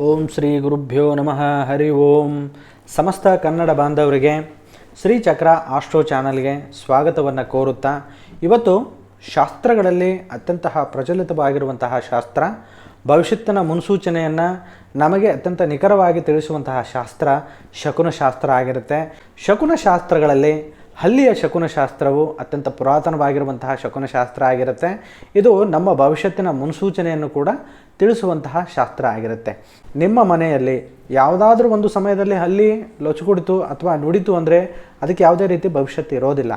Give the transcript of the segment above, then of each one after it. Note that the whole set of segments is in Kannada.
ಓಂ ಶ್ರೀ ಗುರುಭ್ಯೋ ನಮಃ, ಹರಿ ಓಂ. ಸಮಸ್ತ ಕನ್ನಡ ಬಾಂಧವರಿಗೆ, ಶ್ರೀ ಚಕ್ರ ಆಸ್ಟ್ರೋ ಚಾನಲ್ಗೆ ಸ್ವಾಗತವನ್ನು ಕೋರುತ್ತಾ, ಇವತ್ತು ಶಾಸ್ತ್ರಗಳಲ್ಲಿ ಅತ್ಯಂತ ಪ್ರಚಲಿತವಾಗಿರುವಂತಹ ಶಾಸ್ತ್ರ, ಭವಿಷ್ಯತ್ತಿನ ಮುನ್ಸೂಚನೆಯನ್ನು ನಮಗೆ ಅತ್ಯಂತ ನಿಖರವಾಗಿ ತಿಳಿಸುವಂತಹ ಶಾಸ್ತ್ರ ಶಕುನ ಶಾಸ್ತ್ರ ಆಗಿರುತ್ತೆ. ಶಕುನ ಹಲ್ಲಿಯ ಶಕುನಶಾಸ್ತ್ರವು ಅತ್ಯಂತ ಪುರಾತನವಾಗಿರುವಂತಹ ಶಕುನಶಾಸ್ತ್ರ ಆಗಿರುತ್ತೆ. ಇದು ನಮ್ಮ ಭವಿಷ್ಯತ್ತಿನ ಮುನ್ಸೂಚನೆಯನ್ನು ಕೂಡ ತಿಳಿಸುವಂತಹ ಶಾಸ್ತ್ರ ಆಗಿರುತ್ತೆ. ನಿಮ್ಮ ಮನೆಯಲ್ಲಿ ಯಾವುದಾದ್ರೂ ಒಂದು ಸಮಯದಲ್ಲಿ ಹಲ್ಲಿ ಲೊಚಗುಡಿತು ಅಥವಾ ನುಡಿತು ಅಂದರೆ ಅದಕ್ಕೆ ಯಾವುದೇ ರೀತಿ ಭವಿಷ್ಯತ್ತು ಇರೋದಿಲ್ಲ.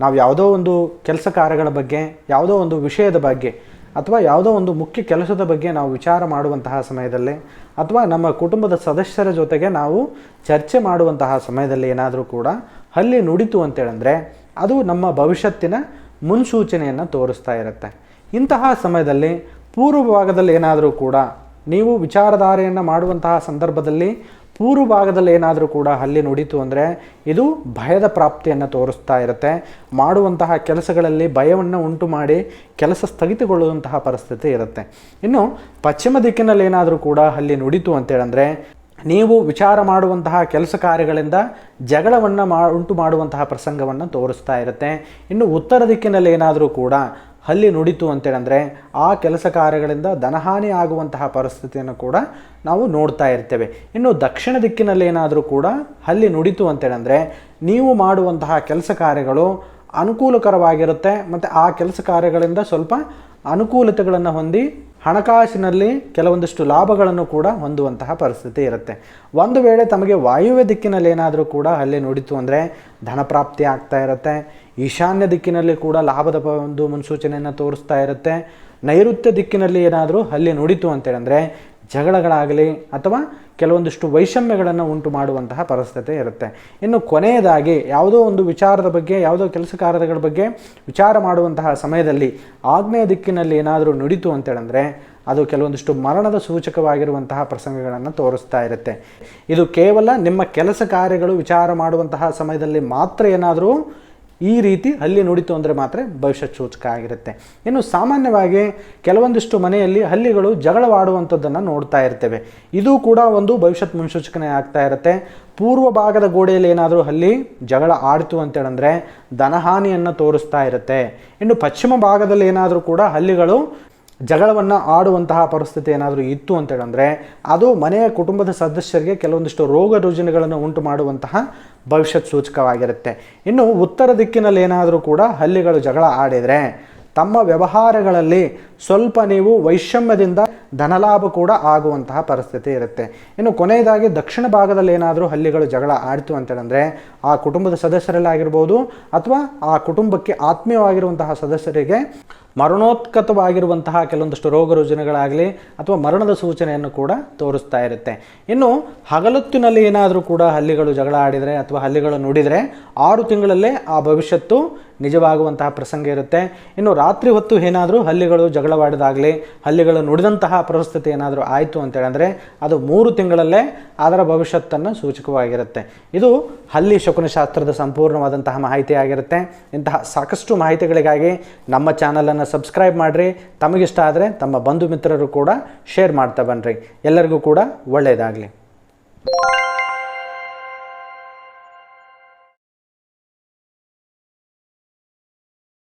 ನಾವು ಯಾವುದೋ ಒಂದು ಕೆಲಸ ಕಾರ್ಯಗಳ ಬಗ್ಗೆ, ಯಾವುದೋ ಒಂದು ವಿಷಯದ ಬಗ್ಗೆ ಅಥವಾ ಯಾವುದೋ ಒಂದು ಮುಖ್ಯ ಕೆಲಸದ ಬಗ್ಗೆ ನಾವು ವಿಚಾರ ಮಾಡುವಂತಹ ಸಮಯದಲ್ಲಿ ಅಥವಾ ನಮ್ಮ ಕುಟುಂಬದ ಸದಸ್ಯರ ಜೊತೆಗೆ ನಾವು ಚರ್ಚೆ ಮಾಡುವಂತಹ ಸಮಯದಲ್ಲಿ ಏನಾದರೂ ಕೂಡ ಹಲ್ಲಿ ನುಡಿತು ಅಂತೇಳಂದರೆ ಅದು ನಮ್ಮ ಭವಿಷ್ಯತ್ತಿನ ಮುನ್ಸೂಚನೆಯನ್ನು ತೋರಿಸ್ತಾ ಇರುತ್ತೆ. ಇಂತಹ ಸಮಯದಲ್ಲಿ ಪೂರ್ವ ಭಾಗದಲ್ಲಿ ಏನಾದರೂ ಕೂಡ ನೀವು ವಿಚಾರಧಾರೆಯನ್ನು ಮಾಡುವಂತಹ ಸಂದರ್ಭದಲ್ಲಿ ಪೂರ್ವ ಭಾಗದಲ್ಲಿ ಏನಾದರೂ ಕೂಡ ಹಲ್ಲಿ ನುಡಿತು ಅಂದರೆ ಇದು ಭಯದ ಪ್ರಾಪ್ತಿಯನ್ನು ತೋರಿಸ್ತಾ ಇರುತ್ತೆ. ಮಾಡುವಂತಹ ಕೆಲಸಗಳಲ್ಲಿ ಭಯವನ್ನು ಉಂಟು ಮಾಡಿ ಕೆಲಸ ಸ್ಥಗಿತಗೊಳ್ಳುವಂತಹ ಪರಿಸ್ಥಿತಿ ಇರುತ್ತೆ. ಇನ್ನು ಪಶ್ಚಿಮ ದಿಕ್ಕಿನಲ್ಲಿ ಏನಾದರೂ ಕೂಡ ಹಲ್ಲಿ ನುಡಿತು ಅಂತೇಳಂದರೆ ನೀವು ವಿಚಾರ ಮಾಡುವಂತಹ ಕೆಲಸ ಕಾರ್ಯಗಳಿಂದ ಜಗಳವನ್ನು ಮಾ, ಉಂಟು ಮಾಡುವಂತಹ ಪ್ರಸಂಗವನ್ನು ತೋರಿಸ್ತಾ ಇರುತ್ತೆ. ಇನ್ನು ಉತ್ತರ ದಿಕ್ಕಿನಲ್ಲಿ ಏನಾದರೂ ಕೂಡ ಹಲ್ಲಿ ನುಡಿತು ಅಂತೇಳಂದರೆ ಆ ಕೆಲಸ ಕಾರ್ಯಗಳಿಂದ ಧನಹಾನಿ ಆಗುವಂತಹ ಪರಿಸ್ಥಿತಿಯನ್ನು ಕೂಡ ನಾವು ನೋಡ್ತಾ ಇರ್ತೇವೆ. ಇನ್ನು ದಕ್ಷಿಣ ದಿಕ್ಕಿನಲ್ಲಿ ಏನಾದರೂ ಕೂಡ ಹಲ್ಲಿ ನುಡಿತು ಅಂತೇಳಂದರೆ ನೀವು ಮಾಡುವಂತಹ ಕೆಲಸ ಕಾರ್ಯಗಳು ಅನುಕೂಲಕರವಾಗಿರುತ್ತೆ. ಮತ್ತು ಆ ಕೆಲಸ ಕಾರ್ಯಗಳಿಂದ ಸ್ವಲ್ಪ ಅನುಕೂಲತೆಗಳನ್ನು ಹೊಂದಿ ಹಣಕಾಸಿನಲ್ಲಿ ಕೆಲವೊಂದಿಷ್ಟು ಲಾಭಗಳನ್ನು ಕೂಡ ಹೊಂದುವಂತಹ ಪರಿಸ್ಥಿತಿ ಇರುತ್ತೆ. ಒಂದು ವೇಳೆ ತಮಗೆ ವಾಯುವ್ಯ ದಿಕ್ಕಿನಲ್ಲಿ ಏನಾದರೂ ಕೂಡ ಅಲ್ಲಿ ನುಡಿತು ಅಂದರೆ ಧನಪ್ರಾಪ್ತಿ ಆಗ್ತಾ ಇರುತ್ತೆ. ಈಶಾನ್ಯ ದಿಕ್ಕಿನಲ್ಲಿ ಕೂಡ ಲಾಭದ ಒಂದು ಮುನ್ಸೂಚನೆಯನ್ನು ತೋರಿಸ್ತಾ ಇರುತ್ತೆ. ನೈಋತ್ಯ ದಿಕ್ಕಿನಲ್ಲಿ ಏನಾದರೂ ಅಲ್ಲಿ ನುಡಿತು ಅಂತೇಳಂದರೆ ಜಗಳಗಳಾಗಲಿ ಅಥವಾ ಕೆಲವೊಂದಿಷ್ಟು ವೈಷಮ್ಯಗಳನ್ನು ಉಂಟು ಮಾಡುವಂತಹ ಪರಿಸ್ಥಿತಿ ಇರುತ್ತೆ. ಇನ್ನು ಕೊನೆಯದಾಗಿ ಯಾವುದೋ ಒಂದು ವಿಚಾರದ ಬಗ್ಗೆ, ಯಾವುದೋ ಕೆಲಸ ಕಾರ್ಯಗಳ ಬಗ್ಗೆ ವಿಚಾರ ಮಾಡುವಂತಹ ಸಮಯದಲ್ಲಿ ಆಗ್ನೇಯ ದಿಕ್ಕಿನಲ್ಲಿ ಏನಾದರೂ ನುಡಿತು ಅಂತೇಳಂದರೆ ಅದು ಕೆಲವೊಂದಿಷ್ಟು ಮರಣದ ಸೂಚಕವಾಗಿರುವಂತಹ ಪ್ರಸಂಗಗಳನ್ನು ತೋರಿಸ್ತಾ ಇರುತ್ತೆ. ಇದು ಕೇವಲ ನಿಮ್ಮ ಕೆಲಸ ಕಾರ್ಯಗಳು ವಿಚಾರ ಮಾಡುವಂತಹ ಸಮಯದಲ್ಲಿ ಮಾತ್ರ ಏನಾದರೂ ಈ ರೀತಿ ಹಲ್ಲಿ ನುಡಿತು ಅಂದರೆ ಮಾತ್ರ ಭವಿಷ್ಯ ಸೂಚಕ ಆಗಿರುತ್ತೆ. ಇನ್ನು ಸಾಮಾನ್ಯವಾಗಿ ಕೆಲವೊಂದಿಷ್ಟು ಮನೆಯಲ್ಲಿ ಹಲ್ಲಿಗಳು ಜಗಳವಾಡುವಂಥದ್ದನ್ನು ನೋಡ್ತಾ ಇರ್ತೇವೆ. ಇದು ಕೂಡ ಒಂದು ಭವಿಷ್ಯತ್ ಮುನ್ಸೂಚನೆ ಆಗ್ತಾ ಇರುತ್ತೆ. ಪೂರ್ವ ಭಾಗದ ಗೋಡೆಯಲ್ಲಿ ಏನಾದರೂ ಹಲ್ಲಿ ಜಗಳ ಆಡಿತು ಅಂತೇಳಂದರೆ ಧನಹಾನಿಯನ್ನು ತೋರಿಸ್ತಾ ಇರುತ್ತೆ. ಇನ್ನು ಪಶ್ಚಿಮ ಭಾಗದಲ್ಲಿ ಏನಾದರೂ ಕೂಡ ಹಲ್ಲಿಗಳು ಜಗಳವನ್ನು ಆಡುವಂತಹ ಪರಿಸ್ಥಿತಿ ಏನಾದರೂ ಇತ್ತು ಅಂತೇಳಂದರೆ, ಅದು ಮನೆಯ ಕುಟುಂಬದ ಸದಸ್ಯರಿಗೆ ಕೆಲವೊಂದಿಷ್ಟು ರೋಗ ರುಜಿನಗಳನ್ನು ಉಂಟು ಮಾಡುವಂತಹ ಭವಿಷ್ಯದ ಸೂಚಕವಾಗಿರುತ್ತೆ. ಇನ್ನು ಉತ್ತರ ದಿಕ್ಕಿನಲ್ಲಿ ಏನಾದರೂ ಕೂಡ ಹಲ್ಲಿಗಳು ಜಗಳ ಆಡಿದರೆ, ತಮ್ಮ ವ್ಯವಹಾರಗಳಲ್ಲಿ ಸ್ವಲ್ಪ ನೀವು ವೈಷಮ್ಯದಿಂದ ಧನಲಾಭ ಕೂಡ ಆಗುವಂತಹ ಪರಿಸ್ಥಿತಿ ಇರುತ್ತೆ. ಇನ್ನು ಕೊನೆಯದಾಗಿ ದಕ್ಷಿಣ ಭಾಗದಲ್ಲಿ ಏನಾದರೂ ಹಳ್ಳಿಗಳು ಜಗಳ ಆಡಿತು ಅಂತೇಳಂದರೆ ಆ ಕುಟುಂಬದ ಸದಸ್ಯರಲ್ಲಾಗಿರ್ಬೋದು ಅಥವಾ ಆ ಕುಟುಂಬಕ್ಕೆ ಆತ್ಮೀಯವಾಗಿರುವಂತಹ ಸದಸ್ಯರಿಗೆ ಮರಣೋತ್ಕತವಾಗಿರುವಂತಹ ಕೆಲವೊಂದಷ್ಟು ರೋಗ ರುಜಿನಗಳಾಗಲಿ ಅಥವಾ ಮರಣದ ಸೂಚನೆಯನ್ನು ಕೂಡ ತೋರಿಸ್ತಾ ಇರುತ್ತೆ. ಇನ್ನು ಹಗಲೊತ್ತಿನಲ್ಲಿ ಏನಾದರೂ ಕೂಡ ಹಲ್ಲಿಗಳು ಜಗಳ ಆಡಿದರೆ ಅಥವಾ ಹಲ್ಲಿಗಳು ನುಡಿದರೆ ಆರು ತಿಂಗಳಲ್ಲೇ ಆ ಭವಿಷ್ಯತ್ತು ನಿಜವಾಗುವಂತಹ ಪ್ರಸಂಗ ಇರುತ್ತೆ. ಇನ್ನು ರಾತ್ರಿ ಹೊತ್ತು ಏನಾದರೂ ಹಲ್ಲಿಗಳು ಜಗಳವಾಡಿದಾಗಲಿ ಹಲ್ಲಿಗಳು ನುಡಿದಂತಹ ಪರಿಸ್ಥಿತಿ ಏನಾದರೂ ಆಯಿತು ಅಂತೇಳಂದರೆ ಅದು ಮೂರು ತಿಂಗಳಲ್ಲೇ ಅದರ ಭವಿಷ್ಯತ್ತನ್ನು ಸೂಚಕವಾಗಿರುತ್ತೆ. ಇದು ಹಲ್ಲಿ ಶಕುನಶಾಸ್ತ್ರದ ಸಂಪೂರ್ಣವಾದಂತಹ ಮಾಹಿತಿ ಆಗಿರುತ್ತೆ ಇಂತಹ ಸಾಕಷ್ಟು ಮಾಹಿತಿಗಳಿಗಾಗಿ ನಮ್ಮ ಚಾನಲನ್ನು ಸಬ್ಸ್ಕ್ರೈಬ್ ಮಾಡಿರಿ. ತಮಗಿಷ್ಟ ಆದರೆ ತಮ್ಮ ಬಂಧು ಮಿತ್ರರು ಕೂಡ ಶೇರ್ ಮಾಡ್ತಾ ಬನ್ನಿರಿ ಎಲ್ಲರಿಗೂ ಕೂಡ ಒಳ್ಳೆಯದಾಗಲಿ.